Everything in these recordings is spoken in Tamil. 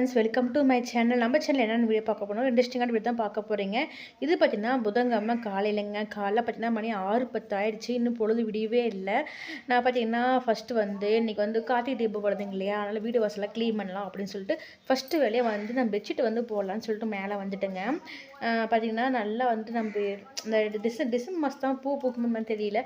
Friends welcome to my channel நம்ம சேனல் என்னென்ன வீடியோ பார்க்க போகணும் இன்ட்ரெஸ்டிங்கான வீடியோ தான் பார்க்க போகிறீங்க இது பார்த்திங்கன்னா புதன்கிழமை காலையிலங்க. காலைல பார்த்தீங்கன்னா மணி ஆறு பத்து ஆயிடுச்சு. இன்னும் பொழுது விடியவே இல்லை. நான் பார்த்தீங்கன்னா ஃபஸ்ட்டு வந்து இன்றைக்கி வந்து கார்த்திகை தீபம் போடுதுங்க இல்லையா? அதனால் வீடு வாசலாம் க்ளீன் பண்ணலாம் அப்படின்னு சொல்லிட்டு ஃபஸ்ட்டு வேலையை வந்து நான் பெட்ஷீட் வந்து போடலான்னு சொல்லிட்டு மேலே வந்துட்டுங்க. பார்த்திங்கன்னா நல்லா வந்து நம்ம இந்த டிசம் டிசம்பர் மாதம் தான் பூ பூக்குமே தெரியல.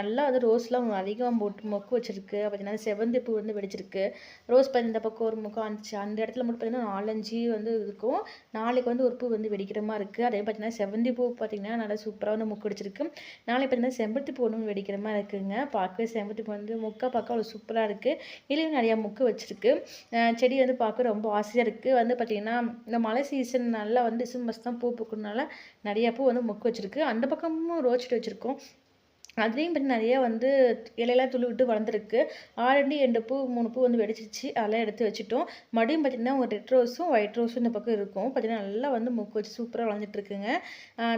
நல்லா வந்து ரோஸ்லாம் அதிகமாக போட்டு மொக்கு வச்சுருக்கு. பார்த்தீங்கன்னா செவந்தி பூ வந்து வெடிச்சிருக்கு. ரோஸ் இந்த பக்கம் ஒரு முக்கம் வந்துச்சு அந்த இடத்துல மட்டும் பார்த்திங்கன்னா நாலஞ்சு வந்து இருக்கும். நாளைக்கு வந்து ஒரு பூ வந்து வெடிக்கிற மாதிரி இருக்குது அதே பார்த்தீங்கன்னா செவந்தி பூ பார்த்தீங்கன்னா நல்லா சூப்பராக வந்து முக்கடிச்சிருக்கு நாளைக்கு பார்த்தீங்கன்னா செம்பருத்தி பூ ஒன்று வெடிக்கிற மாதிரி இருக்குதுங்க பார்க்கவே செம்பருத்தி பூ வந்து முக்கா பார்க்க அவ்வளோ சூப்பராக இருக்குது இதுலேயும் நிறையா முக்கு வச்சுருக்கு. செடி வந்து பார்க்க ரொம்ப ஆசையாக இருக்குது வந்து பார்த்திங்கன்னா இந்த மழை சீசன் நல்லா வந்து டிசம்பர்ஸ் தான் பூ பூக்கிறதுனால நிறையா பூ வந்து முக்கு வச்சுருக்கு. அந்த பக்கமும் ரோஸ் செடி வச்சுருக்கோம். அதுலேயும் பார்த்து நிறைய வந்து இலையெல்லாம் துளி விட்டு வளர்ந்துருக்கு ஆல்ரெடி ரெண்டு பூ மூணு பூ வந்து வெடிச்சிச்சு அதெல்லாம் எடுத்து வச்சுட்டோம். மறுபடியும் பார்த்திங்கன்னா ஒரு ரெட் ரோஸும் ஒயிட் ரோஸும் இந்த பக்கம் இருக்கும். பார்த்திங்கன்னா நல்லா வந்து மொக்கு வச்சு சூப்பராக வளர்ந்துட்டுருக்குங்க.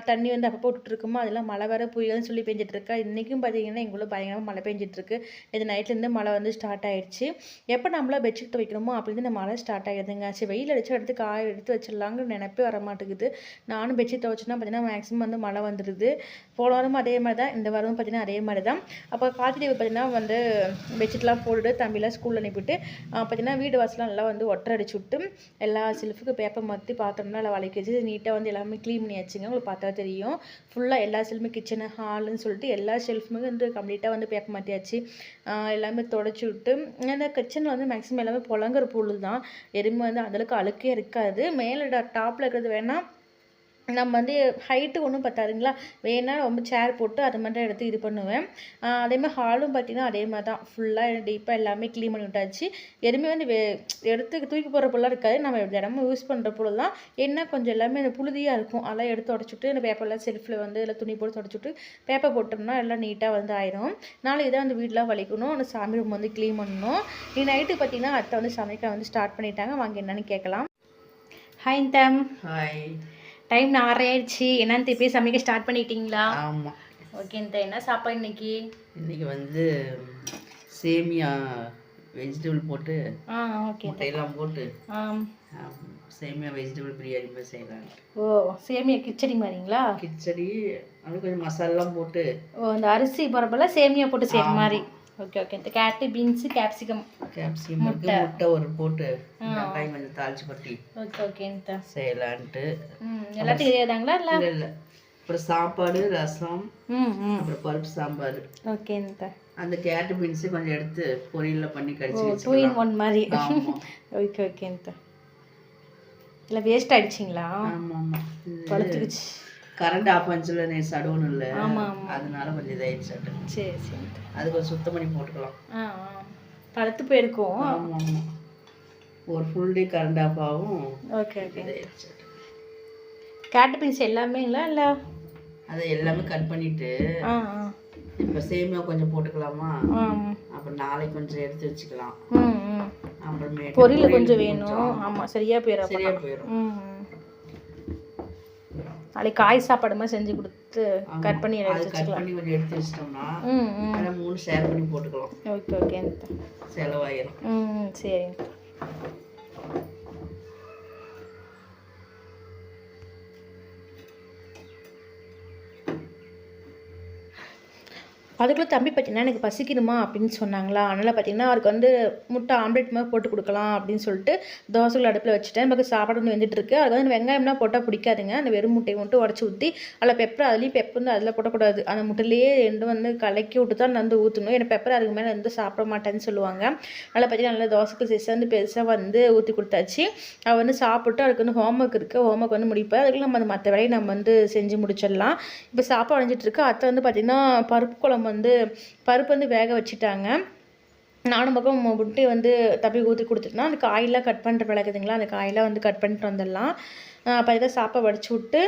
தண்ணி வந்து அப்பப்போ விட்டுருக்குமோ அதெல்லாம் மழை வர புயல்னு சொல்லி பெஞ்சிட்ருக்கா இன்றைக்கும் பார்த்தீங்கன்னா எங்களும் பயங்கரமாக மழை பெஞ்சிட்ருக்கு இது நைட்லேருந்து மழை வந்து ஸ்டார்ட் ஆகிடுச்சு எப்போ நம்மளா பெட்ஷீட் துவைக்கணுமோ அப்படின்னு இந்த மழை ஸ்டார்ட் ஆகிடுதுங்க சரி வெயில் அடிச்சு எடுத்து காய எடுத்து வச்சிடலாங்கிற நினைப்பே வர மாட்டேங்குது. நானும் பெட்ஷீட் துவைச்சேன்னா பார்த்திங்கன்னா மேக்ஸிமம் வந்து மழை வந்துடுது. போன வாரமும் அதே மாதிரி தான் இந்த வாரமும் பார்த்தீங்கன்னா அதே மாதிரி தான் அப்போ கார்த்திகை பார்த்தீங்கன்னா வந்து பெட்ஷீட்லாம் போட்டுட்டு தம்பிலாம் ஸ்கூலில் அனுப்பிவிட்டு பார்த்தீங்கன்னா வீடு வாசலாம் நல்லா வந்து ஒட்டரை அடிச்சு விட்டு எல்லா செல்ஃபுக்கு பேப்பர் மாற்றி பாத்திரம்லாம் நல்லா வளைக்க வச்சு நீட்டாக வந்து எல்லாமே க்ளீன் பண்ணி வச்சுங்க. உங்களுக்கு பார்த்தா தெரியும். ஃபுல்லாக எல்லா செல்ஃபுமே கிச்சனு ஹாலுன்னு சொல்லிட்டு எல்லா ஷெல்ஃபுமே வந்து கம்ப்ளீட்டாக வந்து பேப்பர் மாற்றியாச்சு எல்லாமே தொடச்சி விட்டு அந்த கிச்சனில் வந்து மேக்ஸிமம் எல்லாமே புலங்குற பொருள் தான் எதுவுமே வந்து அந்தளவுக்கு அழுக்கே இருக்காது. மேலே டாப்பில் இருக்கிறது வேணால் நம்ம வந்து ஹைட்டு ஒன்றும் பத்தாதுங்களா? வேணா ரொம்ப சேர் போட்டு அது மாதிரி தான் எடுத்து இது பண்ணுவேன். ஆஹ் அதே மாதிரி ஹாலும் பார்த்தீங்கன்னா அதே மாதிரி தான். ஃபுல்லாக டீப்பாக எல்லாமே க்ளீன் பண்ணி விட்டாச்சு. எதுவுமே வந்து வே எடுத்து தூக்கி போடுற பொருளாக இருக்காது. நம்ம தினமும் யூஸ் பண்ணுற பொருள் தான். என்ன கொஞ்சம் எல்லாமே அந்த புழுதியாக இருக்கும். அதெல்லாம் எடுத்து உடச்சிட்டு இந்த பேப்பர்லாம் செல்ஃபில் வந்து எல்லாம் துணி போட்டு தொடச்சிட்டு பேப்பர் போட்டோம்னா எல்லாம் நீட்டாக வந்து ஆயிரும். நாளைக்கு தான் அந்த வீடெலாம் வலிக்கணும். அந்த சாமி ரூம் வந்து க்ளீன் பண்ணணும். நீ நைட்டு பார்த்தீங்கன்னா அத்தை வந்து சமைக்க வந்து ஸ்டார்ட் பண்ணிட்டாங்க. வாங்க என்னன்னு கேட்கலாம். ஹாய் தம் ஹாய் டைம் ஆறரை ஆயிடுச்சு. என்னன்னு திருப்பி சமைக்க ஸ்டார்ட் பண்ணிட்டீங்களா? ஆமாம் ஓகே இந்த என்ன சாப்பாடு இன்னைக்கு? இன்னைக்கு வந்து சேமியா வெஜிடபிள் போட்டு ஆ ஓகே முட்டையெல்லாம் போட்டு சேமியா வெஜிடபிள் பிரியாணி மாதிரி செய்யலாம் ஓ சேமியா கிச்சடி மாதிரிங்களா? கிச்சடி அது கொஞ்சம் மசாலாலாம் போட்டு ஓ இந்த அரிசி போகிறப்பல சேமியா போட்டு செய்கிற மாதிரி. ஓகே ஓகே இந்த கேரட்டு பீன்ஸு கேப்சிகம் கேப்சிகம் இருக்கு. முட்டை. ஒரு போட்டு வெங்காயம் கொஞ்சம் தாளிச்சு கொட்டி ஓகே ஓகே செய்யலான்ட்டு. எல்லாத்தையும் தெரியாதாங்களா இல்லை? இல்லை அப்புறம் சாப்பாடு ரசம் அப்புறம் பருப்பு சாம்பார். ஓகே அந்த கேரட் பீன்ஸு கொஞ்சம் எடுத்து பொரியலில் பண்ணி கடிச்சு டூ இன் ஒன் மாதிரி. ஓகே ஓகே இல்லை வேஸ்ட் ஆயிடுச்சிங்களா? ஆமாம் ஆமாம் பழுத்துக்குச்சு கரண்ட் ஆஃப் ஆச்சுல நீ சடவுன் இல்லை. அதனால கொஞ்சம் இதாயிடுச்சு சரி சரி. அது கொஞ்சம் சுத்தம் பண்ணி போட்டுக்கலாம். பழுத்து போயிருக்கும். ஆமாம் ஆமாம் ஒரு ஃபுல் டே கரண்ட் ஆஃப் ஆகும். Okay okay. கேரட் பீன்ஸ் எல்லாமேங்களா இல்லை அதை எல்லாமே கட் பண்ணிட்டு இப்போ சேமியா கொஞ்சம் போட்டுக்கலாமா. அப்புறம் நாளைக்கு கொஞ்சம் எடுத்து வச்சுக்கலாம். ம் ம். அப்புறமேட்டு பொரியல் கொஞ்சம் வேணும். ஆமாம் சரியா போயிடும் சரியா போயிடும். நாளைக்கு காய் சாப்பாடு மாதிரி செஞ்சு கொடுத்து கட் பண்ணி எடுத்து கட் பண்ணி கொஞ்சம் எடுத்து வச்சிட்டோம்னா ம் ம். அதை மூணு ஷேர் பண்ணி போட்டுக்கலாம். ஓகே ஓகே செலவாயிரும். ம் சரிங்க. அதுக்குள்ளே தம்பி பார்த்தீங்கன்னா எனக்கு பசிக்கணுமா அப்படின்னு சொன்னாங்களா. அதனால் பார்த்தீங்கன்னா அவருக்கு வந்து முட்டை ஆம்லேட் மாதிரி போட்டு கொடுக்கலாம் அப்படின்னு சொல்லிட்டு தோசைகள் அடுப்பில் வச்சுட்டேன். நமக்கு சாப்பாடு வந்து வெந்துட்டுருக்கு அதுக்கு வந்து வெங்காயம்லாம் போட்டால் பிடிக்காதுங்க. அந்த வெறும் முட்டையை மட்டும் உடச்சி ஊற்றி அதில் பெப்பர் அதுலேயும் பெப்பர் வந்து அதில் போடக்கூடாது. அந்த முட்டையிலேயே ரெண்டு வந்து கலக்கி விட்டு தான் வந்து ஊற்றணும் ஏன்னா பெப்பர் அதுக்கு மேலே வந்து சாப்பிட மாட்டேன்னு சொல்லுவாங்க. அதில் பார்த்தீங்கன்னா நல்லா தோசைக்கு சிசை வந்து பெருசாக வந்து ஊற்றி கொடுத்தாச்சு. அவள் வந்து சாப்பிட்டு அதுக்கு வந்து ஹோம்ஒர்க் இருக்குது ஹோம்ஒர்க் வந்து முடிப்பேன் அதுக்கு நம்ம அந்த மற்ற வேலையை நம்ம வந்து செஞ்சு முடிச்சிடலாம். இப்போ சாப்பாடு அடைஞ்சிட்டு இருக்கு. அத்தை வந்து பார்த்திங்கன்னா பருப்பு குழம்பு வந்து பருப்பு வந்து வேக வச்சுட்டாங்க. நானும் பக்கம் முட்டை வந்து தப்பி ஊற்றி கொடுத்துட்டோம்னா அந்த காயெல்லாம் கட் பண்ணுற பழகுதுங்களா அந்த காயெல்லாம் வந்து கட் பண்ணிட்டு வந்துடலாம். பார்த்தீங்கன்னா சாப்பாடு வடிச்சு விட்டு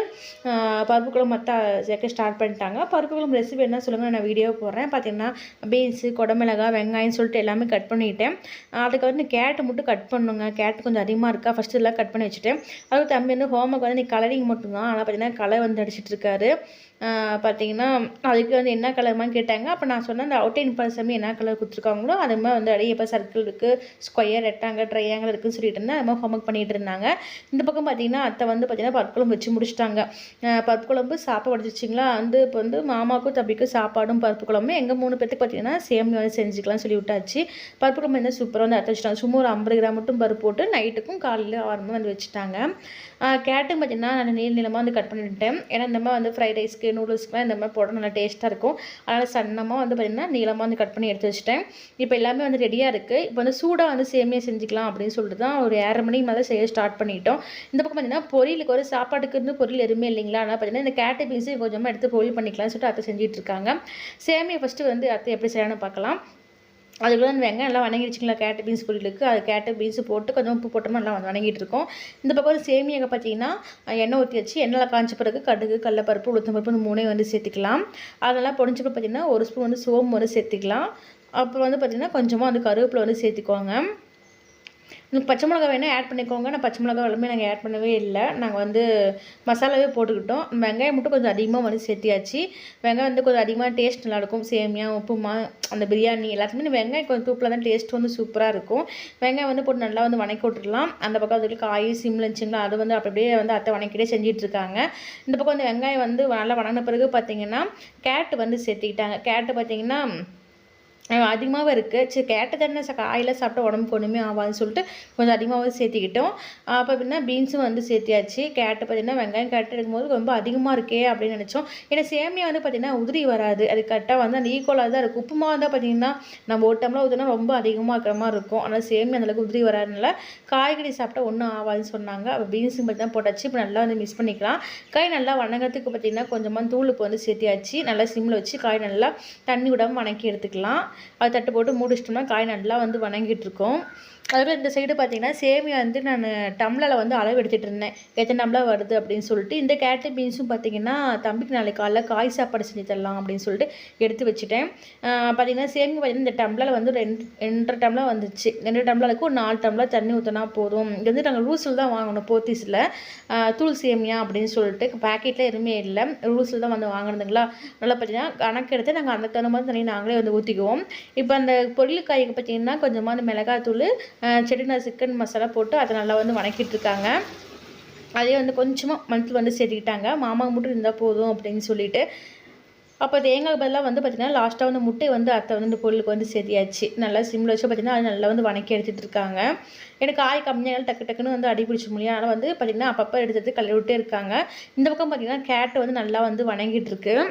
பருப்பு குழம்பு மற்ற சேர்க்க ஸ்டார்ட் பண்ணிட்டாங்க. பருப்பு குழம்பு ரெசிபி என்ன சொல்லுங்கள் நான் வீடியோ போடுறேன். பார்த்தீங்கன்னா பீன்ஸு குடமிளகா வெங்காயம் சொல்லிட்டு எல்லாமே கட் பண்ணிட்டேன். அதுக்கு வந்து கேரட்டு மட்டும் கட் பண்ணுங்க. கேரட் கொஞ்சம் அதிகமாக இருக்கா? ஃபஸ்ட்டு எல்லாம் கட் பண்ணி வச்சுட்டேன். அதுக்கு தம்பி வந்து ஹோம்ஒர்க் வந்து நீ கலரிங் மட்டும்தான். ஆனால் பார்த்தீங்கன்னா கலர் வந்து அடிச்சிட்டு இருக்காரு. பார்த்தீங்கன்னா அதுக்கு வந்து என்ன கலர்மான்னு கேட்டாங்க. அப்போ நான் சொன்னேன் அந்த அவுட்லைன் பர்சமே என்ன கலர் கொடுத்துருக்காங்களோ அது மாதிரி வந்து அப்படியே இப்போ சர்க்கிள் இருக்குது ஸ்கொயர் ரெக்டாங்கல் ட்ரையாங்கல் இருக்குதுன்னு சொல்லிட்டு இருந்தேன். அது மாதிரி ஹோம்ஒர்க் பண்ணிகிட்டு இருந்தாங்க. இந்த பக்கம் பார்த்தீங்கன்னா அத்தை வந்து பார்த்தீங்கன்னா பருப்பு வச்சு முடிச்சிட்டாங்க. பருப்பு குழம்பு சாப்பாடு வடிச்சிச்சிங்களா வந்து இப்போ வந்து மாமாவுக்கும் தம்பிக்கும் சாப்பாடும் பருப்பு குழம்பு எங்கள் மூணு பேர்த்துக்கு பார்த்தீங்கன்னா சேமியா வந்து செஞ்சுக்கலாம்னு சொல்லி விட்டாச்சு. பருப்பு குழம்பு என்ன சூப்பராக வந்து அரைச்சி வச்சுட்டாங்க. சும்மா ஒரு ஐம்பது கிராம் மட்டும் பருப்பு போட்டு நைட்டுக்கும் காலையில் ஆரம்பம் வந்து வச்சுட்டாங்க. கேரட்டும் பார்த்தீங்கன்னா நான் நீள நீளமாக வந்து கட் பண்ணிவிட்டேன் ஏன்னா இந்த மாதிரி வந்து ஃப்ரைட் ரைஸ்க்கு நூடுல்ஸ்க்குலாம் இந்த மாதிரி போட நல்லா டேஸ்ட்டாக இருக்கும். அதனால் சன்னமாக வந்து பார்த்திங்கன்னா நீளமாக வந்து கட் பண்ணி எடுத்து வச்சுட்டேன். இப்போ எல்லாமே வந்து ரெடியாக இருக்குது இப்போ வந்து சூடாக வந்து சேமியா செஞ்சுக்கலாம் அப்படின்னு சொல்லிட்டு தான் ஒரு ஏழரை மணிக்கு மேலே செய்ய ஸ்டார்ட் பண்ணிட்டோம். இந்த பக்கம் பார்த்தீங்கன்னா பொரியலுக்கு ஒரு சாப்பாட்டுக்குன்னு பொரியல் எதுவுமே இல்லைங்களா? ஆனால் பார்த்தீங்கன்னா இந்த கேட்டு பீன்ஸு கொஞ்சமாக எடுத்து பொரியல் பண்ணிக்கலாம்னு சொல்லிட்டு அத்தை செஞ்சுட்டு இருக்காங்க. சேமியா ஃபஸ்ட்டு வந்து அத்தை எப்படி செய்யலாம்னு பார்க்கலாம் அதுக்குள்ளே வெங்காயம் நல்லா வணங்கிடுச்சிங்களா கேட்டு பீன்ஸ் பொரியலுக்கு? அது கேட்டு பீன்ஸ் போட்டு கொஞ்சம் உப்பு போட்டோமா நல்லா வந்து வணங்கிட்டு இருக்கோம். இந்த பக்கம் ஒரு சேமியாக பார்த்தீங்கன்னா எண்ணெய் ஊற்றி வச்சு எண்ணெயில் காய்ச்ச பிறகு கடுகு கடலப்பருப்பு உளுத்தம்பருப்பு இந்த மூணையும் வந்து சேர்த்துக்கலாம். அதெல்லாம் பொடிஞ்சப்போ பார்த்தீங்கன்னா ஒரு ஸ்பூன் வந்து சோம்பு வந்து சேர்த்துக்கலாம். அப்புறம் வந்து பார்த்திங்கன்னா கொஞ்சமாக வந்து கருவேப்பிலை வந்து சேர்த்துக்குவாங்க உங்களுக்கு பச்சை மிளகா வேணால் ஆட் பண்ணிக்கோங்க. நான் பச்சை மிளகா எல்லாமே நாங்கள் ஆட் பண்ணவே இல்லை. நாங்கள் வந்து மசாலாவே போட்டுக்கிட்டோம். வெங்காயம் மட்டும் கொஞ்சம் அதிகமாக வந்து சேர்த்தியாச்சு. வெங்காயம் வந்து கொஞ்சம் அதிகமாக டேஸ்ட் நல்லாயிருக்கும். சேமியா உப்புமா அந்த பிரியாணி எல்லாத்துக்குமே வெங்காயம் கொஞ்சம் தூப்பில் தான் டேஸ்ட் வந்து சூப்பராக இருக்கும். வெங்காயம் வந்து போட்டு நல்லா வந்து வணக்கி விட்டுடலாம். அந்த பக்கம் அதுக்கு காய் சிம்ல இருந்துச்சுங்களா அது வந்து அப்படியே வந்து அத்தை வணக்கிட்டே செஞ்சிட்ருக்காங்க. இந்த பக்கம் வந்து வெங்காயம் வந்து நல்லா வணங்கின பிறகு பார்த்தீங்கன்னா கேட்டு வந்து சேர்த்திக்கிட்டாங்க. கேட்டு பார்த்தீங்கன்னா அதிகமாகவும் இருக்குது சரி கேட்ட தானே ச சாப்பிட்டா உடம்புக்கு ஒன்றுமே ஆகாதுன்னு சொல்லிட்டு கொஞ்சம் அதிகமாகவே சேர்த்திக்கிட்டோம். அப்போ அப்படின்னா பீன்ஸும் வந்து சேர்த்தியாச்சு. கேட்டு பார்த்தீங்கன்னா வெங்காயம் கேட்டு எடுக்கும்போது ரொம்ப அதிகமாக இருக்கே அப்படின்னு நினச்சோம். ஏன்னா சேமியா வந்து பார்த்திங்கன்னா உதிரி வராது. அது கரெக்டாக வந்து அந்த ஈக்குவலாக தான் இருக்கும். உப்புமா வந்தால் பார்த்திங்கன்னா நம்ம ஒரு டம்ளர் ஊற்றினா ரொம்ப அதிகமாக இருக்கிற மாதிரி இருக்கும். ஆனால் சேமியா அந்தளவுக்கு உதிரி வராதுனால காய்கறி சாப்பிட்டா ஒன்றும் ஆகாதுன்னு சொன்னாங்க. அப்போ பீன்ஸும் பார்த்திங்கன்னா போட்டாச்சு. இப்போ நல்லா வந்து மிக்ஸ் பண்ணிக்கலாம். காய் நல்லா வணங்கிறதுக்கு பார்த்திங்கன்னா கொஞ்சமாக தூள் உப்பு வந்து சேர்த்தியாச்சு. நல்லா சிம்மில் வச்சு காய் நல்லா தண்ணி விடாமல் வணக்கி எடுத்துக்கலாம். அது தட்டு போட்டு மூடிச்சிட்டோம்னா காய் நல்லா வந்து வணங்கிட்டு இருக்கும். அதுக்கப்புறம் இந்த சைடு பார்த்தீங்கன்னா சேமியா வந்து நான் டம்ளரில் வந்து அளவு எடுத்துகிட்டு இருந்தேன். எத்தனை டம்ளர் வருது அப்படின்னு சொல்லிட்டு இந்த கேட்டு பீன்ஸும் பார்த்தீங்கன்னா தம்பிக்கு நாளைக்கு காலைல காய் சாப்பாடு செஞ்சு தரலாம் அப்படின்னு சொல்லிட்டு எடுத்து வச்சுட்டேன். பார்த்தீங்கன்னா சேமியா பார்த்தீங்கன்னா இந்த டம்ளரில் வந்து ரெண்டு ரெண்டரை டம்ளர் வந்துச்சு. ரெண்டு டம்ளருக்கு ஒரு நாலு டம்ளர் தண்ணி ஊற்றினா போதும். இது வந்து நாங்கள் ரூல்ஸில் தான் வாங்கணும் போத்தீஸில் தூள் சேமியா அப்படின்னு சொல்லிட்டு பேக்கெட்டில் எதுவுமே இல்லை. ரூல்ஸில் தான் வந்து வாங்கினதுங்களா? நல்லா பார்த்தீங்கன்னா கணக்கு எடுத்து நாங்கள் அந்த தகுந்த மாதிரி தண்ணி நாங்களே வந்து ஊற்றிக்குவோம் இப்போ அந்த பொரியல் காய்க்கு பார்த்தீங்கன்னா கொஞ்சமாக அந்த மிளகாத்தூள் செட்டிநாடு சிக்கன் மசாலா போட்டு அதை நல்லா வந்து வணக்கிட்டு இருக்காங்க அதே வந்து கொஞ்சமாக மஞ்சள் வந்து சேர்த்துக்கிட்டாங்க. மாமா மட்டும் இருந்தால் போதும் அப்படின்னு சொல்லிட்டு. அப்போ தேங்காய் பதிலாக வந்து பார்த்திங்கன்னா லாஸ்ட்டாக வந்து முட்டை வந்து அத்தை வந்து இந்த பொருளுக்கு வந்து சரியாச்சு நல்லா சிம்மில் வச்சு பார்த்திங்கன்னா அது நல்லா வந்து வணக்கி எடுத்துகிட்டு இருக்காங்க எனக்கு காய் கம்மியாக டக்கு டக்குன்னு வந்து அடி பிடிச்ச முடியும். அதனால் வந்து பார்த்திங்கன்னா அப்பப்போ எடுத்து கழுவிட்டே இருக்காங்க. இந்த பக்கம் பார்த்திங்கன்னா கேரட் வந்து நல்லா வந்து வணங்கிட்டு இருக்குது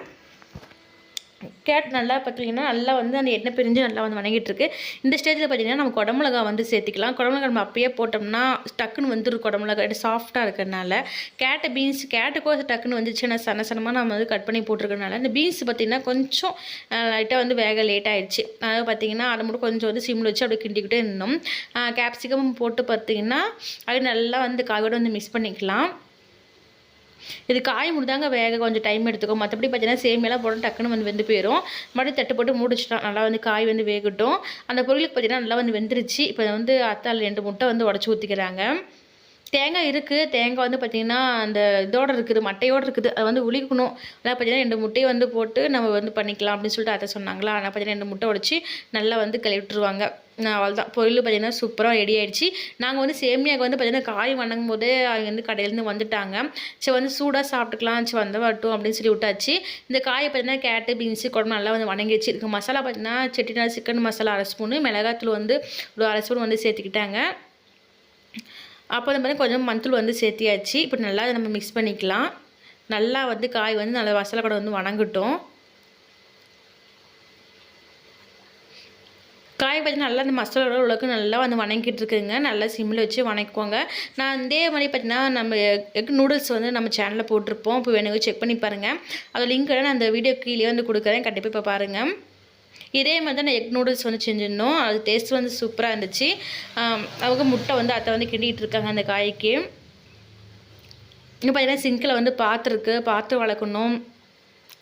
கேட் நல்லா பார்த்தீங்கன்னா நல்லா வந்து அந்த எண்ணெய் பிரிஞ்சு நல்லா வந்து வணங்கிட்டுருக்கு. இந்த ஸ்டேஜில் பார்த்தீங்கன்னா நம்ம குடமிளகா வந்து சேர்த்துக்கலாம். குடமிளகா நம்ம அப்பயே போட்டோம்னா டக்குன்னு வந்துடும் குடமிளகா. சாஃப்டாக இருக்கிறதுனால கேட்டு பீன்ஸ் கேட்டுக்கோ டக்குன்னு வந்துச்சுன்னா சன சனமாக நம்ம வந்து கட் பண்ணி போட்டிருக்கனால இந்த பீன்ஸ் பார்த்தீங்கன்னா கொஞ்சம் லைட்டாக வந்து வேக லேட் ஆகிடுச்சு அதாவது பார்த்தீங்கன்னா அதை மட்டும் கொஞ்சம் வந்து சிம்மில் வச்சு அப்படியே கிண்டிக்கிட்டே இருந்தோம். கேப்சிகம் போட்டு பார்த்தீங்கன்னா அது நல்லா வந்து காயோட வந்து மிக்ஸ் பண்ணிக்கலாம். இது காய் முடிந்தாங்க வேக கொஞ்சம் டைம் எடுத்துக்கும். மற்றபடி பார்த்தீங்கன்னா சேமியெல்லாம் போட்டு டக்குன்னு வந்து வெந்து போயிடும் மறுபடியும் தட்டு போட்டு மூடிச்சிட்டோம் நல்லா வந்து காய் வந்து வேகட்டும். அந்த பொருளுக்கு பார்த்தீங்கன்னா நல்லா வந்து வெந்துருச்சு. இப்போ வந்து அத்தாள் ரெண்டு முட்டை வந்து உடச்சி ஊற்றிக்கிறாங்க தேங்காய் இருக்குது தேங்காய் வந்து பார்த்திங்கன்னா அந்த இதோட இருக்குது மட்டையோடு இருக்குது. அதை வந்து உளிக்கணும். அதான் பார்த்தீங்கன்னா ரெண்டு முட்டையை வந்து போட்டு நம்ம வந்து பண்ணிக்கலாம் அப்படின்னு சொல்லிட்டு அதை சொன்னாங்களா. ஆனால் பார்த்தீங்கன்னா ரெண்டு முட்டை உடச்சி நல்லா வந்து கழுவி விட்டுருவாங்க அவ்வளோதான் பொருள் பார்த்தீங்கன்னா சூப்பராக ரெடி ஆகிடுச்சு நாங்கள் வந்து சேமியாவுக்கு வந்து பார்த்திங்கன்னா காய் வணங்கும் போதே அவங்க வந்து கடையிலேருந்து வந்துட்டாங்க. சரி வந்து சூடாக சாப்பிட்டுக்கலாம். சரி வந்த வரட்டும் அப்படின்னு சொல்லி விட்டாச்சு. இந்த காயை பார்த்தீங்கன்னா கேரட்டு பீன்ஸு குழம்பு நல்லா வந்து வணங்கிடுச்சு இதுக்கு மசாலா பார்த்தீங்கன்னா செட்டிநாடு சிக்கன் மசாலா அரை ஸ்பூனு மிளகாத்தூள் வந்து ஒரு அரை ஸ்பூன் வந்து சேர்த்துக்கிட்டாங்க. அப்போ வந்து பார்த்தீங்கன்னா கொஞ்சம் மஞ்சள் வந்து சேர்த்தியாச்சு. இப்போ நல்லா நம்ம மிக்ஸ் பண்ணிக்கலாம். நல்லா வந்து காய் வந்து நல்லா மசாலா கூட வந்து வணங்கட்டும். காய் பார்த்தீங்கன்னா நல்லா அந்த மசாலோட உலகம் நல்லா வந்து வணங்கிட்டு இருக்குங்க நல்லா சிம்மில் வச்சு வணக்குவாங்க. நான் இதே மாதிரி பார்த்தீங்கன்னா நம்ம எக் நூடுல்ஸ் வந்து நம்ம சேனலில் போட்டிருப்போம். இப்போ வேணுங்க செக் பண்ணி பாருங்கள் அதோட லிங்க் நான் அந்த வீடியோ கீழே வந்து கொடுக்குறேன். கண்டிப்பாக இப்போ பாருங்கள் இதே மாதிரி தான் நான் எக் நூடுல்ஸ் வந்து செஞ்சிருந்தோம். அது டேஸ்ட் வந்து சூப்பராக இருந்துச்சு. அவங்க முட்டை வந்து அத்தை வந்து கிண்டிகிட்டு இருக்காங்க அந்த காய்க்கு. இன்னும் பார்த்தீங்கன்னா சிங்கில் வந்து பாத்திருக்கு பாத்திரம் வளர்க்கணும்.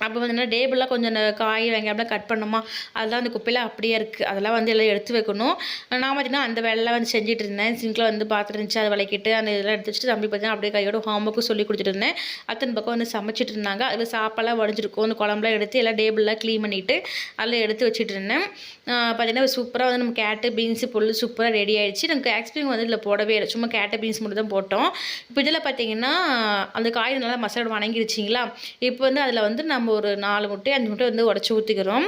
அப்போ வந்து டேபிளாக கொஞ்சம் இந்த காய் வெங்காயம்லாம் கட் பண்ணோமா? அதெல்லாம் அந்த குப்பையில் அப்படியே இருக்குது அதெல்லாம் வந்து எல்லாம் எடுத்து வைக்கணும். நான் பார்த்தீங்கன்னா அந்த வேலைலாம் வந்து செஞ்சுட்டு இருந்தேன். சிங்கில் வந்து பார்த்துட்டு இருந்துச்சு அதை விளக்கிட்டு அந்த இதெல்லாம் எடுத்து வச்சுட்டு தம்பி பார்த்தீங்கன்னா அப்படியே கையோட ஹோம்ஒர்க்கும் சொல்லி கொடுத்துட்டு இருந்தேன். அத்தனை பக்கம் வந்து சமைச்சிட்டு இருந்தாங்க. அதில் சாப்பாடுலாம் வடிஞ்சிருக்கும். அந்த குழம்புலாம் எடுத்து எல்லாம் டேபிள்லாம் க்ளீன் பண்ணிவிட்டு அதில் எடுத்து வச்சுட்டு இருந்தேன். பார்த்தீங்கன்னா சூப்பராக வந்து நம்ம கேட்டு பீன்ஸு பொருள் சூப்பராக ரெடி ஆகிடுச்சு நமக்கு ஆக்ஸ்பிரிங் வந்து இதில் போடவே இல்லை. சும்மா கேட்டு பீன்ஸ் மட்டும் தான் போட்டோம். இப்போ இதில் பார்த்தீங்கன்னா அந்த காய் நல்லா மசாலா வணங்கிடுச்சிங்களா இப்போ வந்து அதில் வந்து நம்ம நம்ம ஒரு நாலு முட்டை அஞ்சு முட்டை வந்து உடச்சி ஊற்றிக்கிறோம்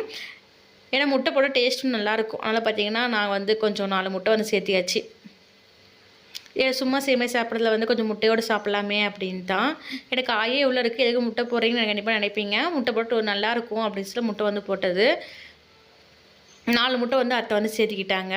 ஏன்னா முட்டை போட டேஸ்ட்டும் நல்லாயிருக்கும் அதனால் பார்த்தீங்கன்னா நான் வந்து கொஞ்சம் நாலு முட்டை வந்து சேர்த்தியாச்சு. ஏ சும்மா சேமே சாப்பிட்றதுல வந்து கொஞ்சம் முட்டையோடு சாப்பிட்லாமே அப்படின்னு தான் எனக்கு காயே எவ்வளோ இருக்குது எதுக்கு முட்டை போடுறீங்கன்னு கண்டிப்பாக நினைப்பீங்க. முட்டை போட்டு நல்லாயிருக்கும் அப்படின்னு சொல்லி முட்டை வந்து போட்டது. நாலு முட்டை வந்து அத்தை வந்து சேர்த்திக்கிட்டாங்க.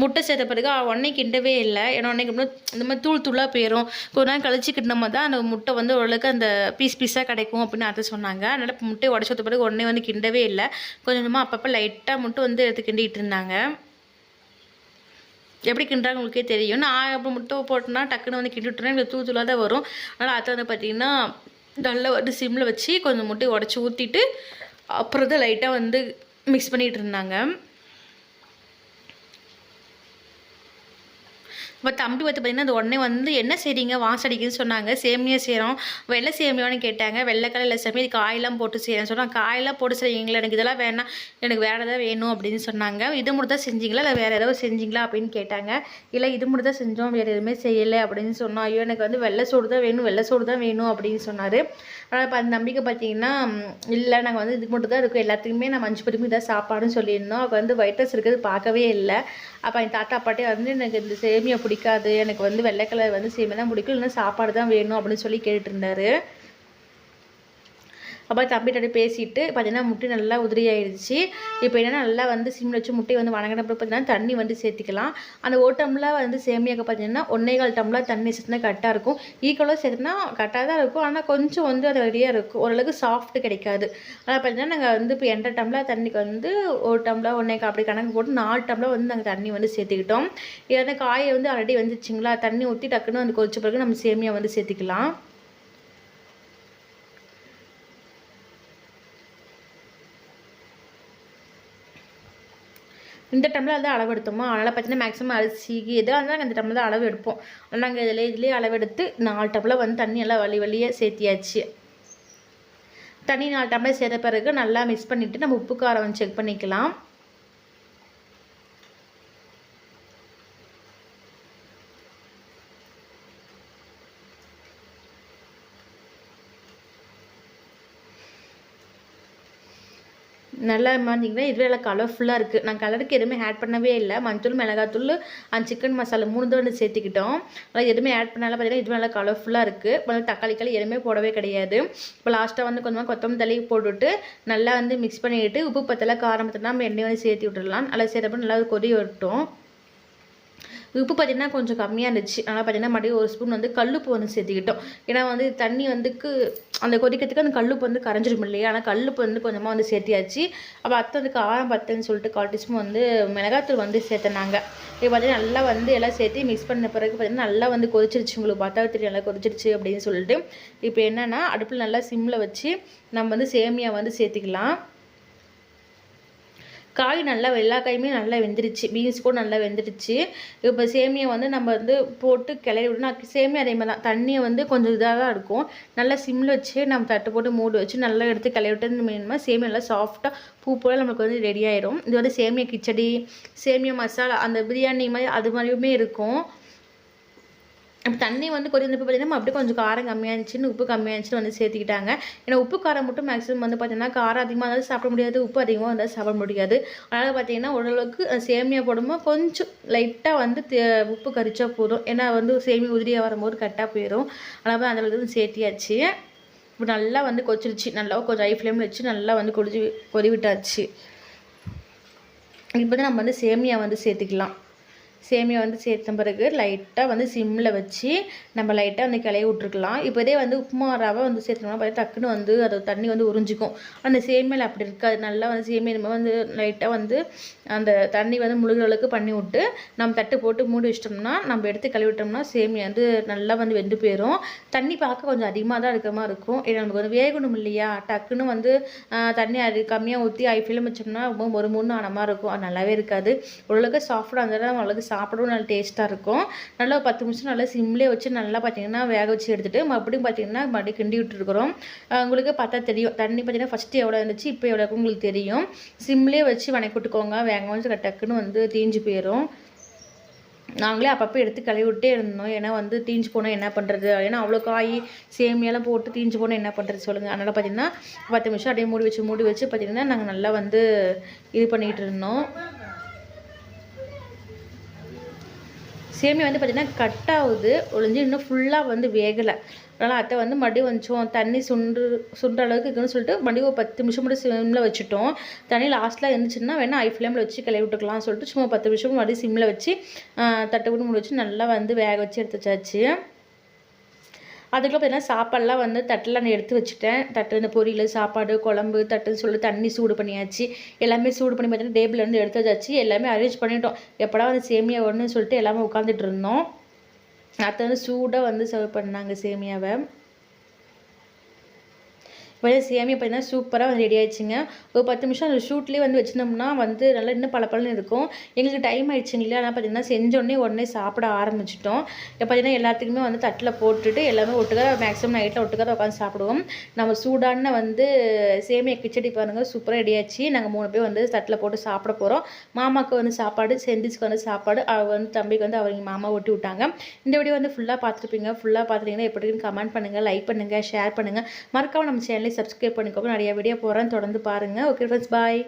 முட்டை சேர்த்த பிறகு உடனே கிண்டவே இல்லை. ஏன்னா உடனே இந்த மாதிரி தூள் தூளாக போயிடும் கொஞ்ச நேரம் கழிச்சு கிண்டினோமா தான் அந்த முட்டை வந்து ஓரளவுக்கு அந்த பீஸ் பீஸாக கிடைக்கும் அப்படின்னு அதை சொன்னாங்க. அதனால் முட்டை முட்டையை உடச்சி வைத்த பிறகு உடனே வந்து கிண்டவே இல்லை. கொஞ்சம் கொஞ்சமாக அப்பப்போ லைட்டாக மட்டும் வந்து எடுத்து கிண்டிகிட்டு இருந்தாங்க. எப்படி கிண்டுறாங்க உங்களுக்கே தெரியும். நான் அப்போ முட்டை போட்டேன்னா டக்குன்னு வந்து கிண்டி தூள் தூளாக தான் வரும். அதனால் அதை வந்து பார்த்திங்கன்னா நல்லா வந்து சிம்மில் வச்சு கொஞ்சம் முட்டையை உடச்சி ஊற்றிட்டு அப்புறம் தான் லைட்டாக வந்து மிக்ஸ் பண்ணிகிட்டு இருந்தாங்க. இப்போ தம்பி வந்து பார்த்திங்கன்னா அது உடனே வந்து என்ன செய்றீங்க? அடிக்குதுன்னு சொன்னாங்க. சேமியா செய்கிறோம் வெள்ளை சேமியான்னு கேட்டாங்க. வெள்ளை கலரில் சேமியா இது காயெல்லாம் போட்டு செய்கிறேன் சொன்னாங்க. காயெல்லாம் போட்டு செய்யுங்களா எனக்கு இதெல்லாம் வேணாம். எனக்கு வேறு எதாவது வேணும் அப்படின்னு சொன்னாங்க. இது மட்டும் தான் செஞ்சீங்களா? இல்லை வேறு ஏதாவது செஞ்சிங்களா? அப்படின்னு கேட்டாங்க. இல்லை இது மட்டும் தான் செஞ்சோம். வேறு எதுவுமே செய்யலை அப்படின்னு சொன்னோம். ஐயோ எனக்கு வந்து வெள்ளை சோறு தான் வேணும். வெள்ளை சோறு தான் வேணும் அப்படின்னு சொன்னார். ஆனால் இப்போ அந்த நம்பிக்கை பார்த்தீங்கன்னா இல்லை நாங்கள் வந்து இதுக்கு மட்டும் தான் இருக்கும் எல்லாத்துக்குமே நான் மஞ்சள் பொறுமை தான் சாப்பாடுன்னு சொல்லியிருந்தோம். அப்போ வந்து வைட்டஸ் இருக்கிறது பார்க்கவே இல்லை. அப்போ என் தாத்தா பாட்டே வந்து எனக்கு இந்த சேமியா பிடிக்காது. எனக்கு வந்து வெள்ளை கலர் வந்து சேமியா தான் பிடிக்கும். இல்லைன்னா சாப்பாடு தான் வேணும் அப்படின்னு சொல்லி கேட்டுட்டு இருந்தாரு. அப்போ தம்பிகிட்ட பேசிட்டு பார்த்தீங்கன்னா முட்டை நல்லா உதிரி ஆயிடுச்சு இப்போ என்னென்னா நல்லா வந்து சிம்மில் வச்சு முட்டை வந்து வணங்கினப்போ பார்த்தீங்கன்னா தண்ணி வந்து சேர்த்திக்கலாம். அந்த ஒரு டம்ளர் வந்து சேமியாக்க பார்த்தீங்கன்னா ஒன்றே கால் டம்ளர் தண்ணி சேர்த்துனா கரெக்டாக இருக்கும். ஈக்குவலாக சேர்த்துனா கரெக்டாக தான் இருக்கும். ஆனால் கொஞ்சம் வந்து அது ரெடியாக இருக்கும். ஓரளவுக்கு சாஃப்ட் கிடைக்காது. ஆனால் பார்த்தீங்கன்னா நாங்கள் வந்து இப்போ எண்டரை டம்ளர் தண்ணிக்கு வந்து ஒரு டம்ளர் ஒன்றே கால் அப்படி கணக்கு போட்டு நாலு டம்ளர் வந்து நாங்கள் தண்ணி வந்து சேர்த்துக்கிட்டோம். ஏன்னா காயை வந்து ஆல்ரெடி வந்துச்சுங்களா? தண்ணி ஊற்றி டக்குன்னு வந்து கொதிச்ச பிறகு நம்ம சேமியா வந்து சேர்த்துக்கலாம். இந்த டம்ளர் தான் அளவு எடுத்தோமோ அதனால் பார்த்தீங்கன்னா மேக்ஸிமம் அரிசி எதாக இருந்தாலும் அந்த டம்ளர் தான் அளவு எடுப்போம் நாங்கள் இதில் இதுலேயே அளவெடுத்து நாலு டம்ளர் வந்து தண்ணி எல்லாம் வழி வழியே சேர்த்தியாச்சு. தண்ணி நாலு டம்ளர் சேர்த்த பிறகு நல்லா மிக்ஸ் பண்ணிவிட்டு நம்ம உப்பு காரம் வந்து செக் பண்ணிக்கலாம். நல்லா பார்த்தீங்கன்னா இதுவே நல்லா கலர்ஃபுல்லாக இருக்குது நான் கலருக்கு எதுவுமே ஆட் பண்ணவே இல்லை. மஞ்சள் மிளகாத்தூள் அந்த சிக்கன் மசாலா மூணு தான் வந்து சேர்த்துக்கிட்டோம். அதனால் எதுவுமே ஆட் பண்ணாலும் பார்த்தீங்கன்னா இதுவே நல்லா கலர்ஃபுல்லாக இருக்குது இப்போ தக்காளி களி எதுவுமே போடவே கிடையாது. இப்போ லாஸ்ட்டாக வந்து கொஞ்சமாக கொத்தமல்லி தள்ளி போட்டுவிட்டு நல்லா வந்து மிக்ஸ் பண்ணிவிட்டு உப்பு பத்தலை காரம் பத்தலாம் நம்ம எண்ணெய் வந்து சேர்த்து விட்டுடலாம். நல்லா சேர்த்தப்போ நல்லா கொதி வரட்டும். உப்பு பார்த்தீங்கன்னா கொஞ்சம் கம்மியாக இருந்துச்சு ஆனால் பார்த்தீங்கன்னா மறுபடியும் ஒரு ஸ்பூன் வந்து கல்லுப்பு வந்து சேர்த்துக்கிட்டோம். ஏன்னா வந்து தண்ணி வந்துக்கு அந்த கொதிக்கிறதுக்கு அந்த கல்லுப்பு வந்து கரைஞ்சிரும் இல்லையா? ஆனால் கல்லுப்பு வந்து கொஞ்சமாக வந்து சேர்த்தியாச்சு. அப்போ அத்தை வந்து காரம் பத்துன்னு சொல்லிட்டு கால் டீஸ்பூன் வந்து மிளகாத்தூள் வந்து சேர்த்துனாங்க. இப்போ பார்த்தீங்கன்னா நல்லா வந்து எல்லாம் சேர்த்து மிக்ஸ் பண்ண பிறகு பார்த்தீங்கன்னா நல்லா வந்து கொதிச்சிருச்சு. உங்களுக்கு பார்த்தா தெரியும் நல்லா கொதிச்சிருச்சு அப்படின்னு சொல்லிட்டு. இப்போ என்னென்னா அடுப்பில் நல்லா சிம்மில் வச்சு நம்ம வந்து சேமியா வந்து சேர்த்துக்கலாம். காய் நல்லா எல்லா காயுமே நல்லா வெந்துருச்சு. பீன்ஸ் கூட நல்லா வெந்துருச்சு. இப்போ சேமியா வந்து நம்ம வந்து போட்டு கிளறி விடணும். சேமியா அதே மாதிரி தான். தண்ணியை வந்து கொஞ்சம் இதாக தான் இருக்கும். நல்லா சிம்மில் வச்சு நம்ம தட்டு போட்டு மூடி வச்சு நல்லா எடுத்து கிளறி விட்டு மீனுமா சேமியா நல்லா சாஃப்டாக பூ போல் நம்மளுக்கு வந்து ரெடி ஆயிடும் இது வந்து சேமியா கிச்சடி சேமியா மசாலா அந்த பிரியாணி மாதிரி அது மாதிரியுமே இருக்கும். இப்போ தண்ணி வந்து கொதி வந்து பார்த்தீங்கன்னா அப்படியே கொஞ்சம் காரம் கம்மியாக இருந்துச்சுன்னு உப்பு கம்மியாக இருந்துச்சுன்னு வந்து சேர்த்துக்கிட்டாங்க. ஏன்னா உப்பு காரம் மட்டும் மேக்ஸிமம் வந்து பார்த்தீங்கன்னா காரம் அதிகமாக இருந்தாலும் சாப்பிட முடியாது உப்பு அதிகமாக இருந்தாலும் சாப்பிட முடியாது. அதனால் பார்த்தீங்கன்னா ஓரளவுக்கு சேமியா போடும்போது கொஞ்சம் லைட்டாக வந்து தே- உப்பு கரிச்சா போதும். ஏன்னா வந்து சேமியா உதிரியாக வரும்போது கரெக்டாக போயிடும் அதனால் அந்த அளவுக்கு வந்து சேர்த்தியாச்சு. இப்போ நல்லா வந்து கொச்சிருச்சு நல்லா கொஞ்சம் ஹை ஃப்ளேமில் வச்சு நல்லா வந்து கொதிச்சு கொதி விட்டாச்சு இப்போ தான் நம்ம வந்து சேமியா வந்து சேர்த்துக்கலாம். சேமியா வந்து சேர்த்த பிறகு லைட்டாக வந்து சிம்மில் வச்சு நம்ம லைட்டாக வந்து கிளைய விட்ருக்கலாம் இப்போ இதே வந்து உப்புமா ரவை வந்து சேர்த்தோம்னா பார்த்தா டக்குன்னு வந்து அது தண்ணி வந்து உறிஞ்சிக்கும். அந்த சேமியில் அப்படி இருக்காது. நல்லா வந்து சேமியா நம்ம வந்து லைட்டாக வந்து அந்த தண்ணி வந்து முழுகிற அளவுக்கு பண்ணி விட்டு நம்ம தட்டு போட்டு மூடி வச்சிட்டோம்னா நம்ம எடுத்து கழுவி விட்டோம்னா சேமியா வந்து நல்லா வந்து வெந்து போயிடும் தண்ணி பார்க்க கொஞ்சம் அதிகமாக தான் இருக்கிற மாதிரி இருக்கும். ஏன்னா நமக்கு வந்து வேகணும் இல்லையா? டக்குன்னு வந்து தண்ணி அது கம்மியாக ஊற்றி ஐ ஃபிலம் வச்சோம்னா ரொம்ப ஒரு மூணு ஆன மாதிரி இருக்கும். அது நல்லாவே இருக்காது. ஓரளவுக்கு சாஃப்டாக இருந்தாலும் அவ்வளோக்கு ஓரளவுக்கு சாப்பிடவும் நல்லா டேஸ்ட்டாக இருக்கும். நல்லா பத்து நிமிஷம் நல்லா சிம்லேயே வச்சு நல்லா பார்த்தீங்கன்னா வேக வச்சு எடுத்துகிட்டு மறுபடியும் பார்த்தீங்கன்னா மறுபடியும் கிண்டி விட்டுருக்குறோம். உங்களுக்கு பார்த்தா தெரியும். தண்ணி பார்த்தீங்கன்னா ஃபஸ்ட்டு எவ்வளோ இருந்துச்சு இப்போ எவ்வளோ உங்களுக்கு தெரியும். சிம்லேயே வச்சு வணக்கி விட்டுக்கோங்க வேக வச்சு டக்குன்னு வந்து தீஞ்சு போயிடும் நாங்களே அப்பப்போ எடுத்து கழுவிட்டே இருந்தோம். ஏன்னா வந்து தீஞ்சு போனால் என்ன பண்ணுறது ஏன்னா அவ்வளோ காய் சேமியெல்லாம் போட்டு தீஞ்சு போனால் என்ன பண்ணுறது சொல்லுங்கள் அதனால் பார்த்தீங்கன்னா பத்து நிமிஷம் அப்படியே மூடி வச்சு மூடி வச்சு பார்த்தீங்கன்னா நாங்கள் நல்லா வந்து இது பண்ணிகிட்டு இருந்தோம். சேமியா வந்து பார்த்திங்கன்னா கட் ஆகுது ஒழிஞ்சு இன்னும் ஃபுல்லாக வந்து வேகலை. அதனால் அத்தை வந்து மறுபடியும் கொஞ்சம் தண்ணி சுண்டு சுண்டுற அளவுக்கு இருக்குன்னு சொல்லிட்டு மறுபடியும் ஒரு பத்து நிமிஷம் மட்டும் சிம்மில் வச்சுட்டோம். தண்ணி லாஸ்ட்டில் இருந்துச்சுன்னா வேணால் ஐ ஃப்ளேமில் வச்சு கிளறி விட்டுக்கலாம்னு சொல்லிட்டு சும்மா பத்து நிமிஷம் மறுபடியும் சிம்மில் வச்சு தட்டு விட்டு முடி வச்சு நல்லா வந்து வேக வச்சு எடுத்து வச்சாச்சு. அதுக்கப்புறம் பார்த்தீங்கன்னா சாப்பாடுலாம் வந்து தட்டில் நான் எடுத்து வச்சுட்டேன். தட்டு இந்த பொரியல் சாப்பாடு குழம்பு தட்டுன்னு சொல்லி தண்ணி சூடு பண்ணியாச்சு. எல்லாமே சூடு பண்ணி பார்த்தீங்கன்னா டேபிள் வந்து எடுத்து வச்சாச்சு. எல்லாமே அரேஞ்ச் பண்ணிட்டோம். எப்படா வந்து சேமியா வரணும்னு சொல்லிட்டு எல்லாமே உட்காந்துட்டு இருந்தோம். அத்தை வந்து சூடாக வந்து சர்வ் பண்ணாங்க சேமியாவை. இப்போ சேமியா பார்த்தீங்கன்னா சூப்பராக வந்து ரெடி ஆயிடுச்சுங்க. ஒரு பத்து நிமிஷம் அந்த ஷூட்லேயே வந்து வச்சுருந்தோம்னா வந்து நல்லா இன்னும் பளபளன்னு இருக்கும். எங்களுக்கு டைம் ஆயிடுச்சுங்க இல்லையா? அதனால் பார்த்தீங்கன்னா செஞ்சோடனே உடனே சாப்பிட ஆரம்பிச்சிட்டோம். இப்போ பார்த்தீங்கன்னா எல்லாத்துக்குமே வந்து தட்டில் போட்டுட்டு எல்லாமே ஒட்டுக்கா மேக்ஸிமம் நைட்டில் ஒட்டுக்கா உட்காந்து சாப்பிடுவோம். நம்ம சூடான வந்து சேமியா கிச்சடி பாருங்க சூப்பராக ரெடி ஆச்சு நாங்கள் மூணு பேர் வந்து தட்டில் போட்டு சாப்பிட போகிறோம் மாமாவுக்கு வந்து சாப்பாடு செந்திஸ்க்கு வந்து சாப்பாடு அவர் வந்து தம்பிக்கு வந்து அவங்க மாமா ஒட்டி விட்டாங்க. இந்த வீடியோ வந்து ஃபுல்லாக பார்த்துருப்பீங்க. ஃபுல்லாக பார்த்துட்டீங்கன்னா எப்படி கமெண்ட் பண்ணுங்கள் லைக் பண்ணுங்கள் ஷேர் பண்ணுங்கள் மறக்காமல் நம்ம சேனலை சப்ஸ்கிரைப் பண்ணிக்கோங்க. நிறைய வீடியோ போகிறேன் தொடர்ந்து பாருங்கள் ஓகே ஃப்ரெண்ட்ஸ் பாய்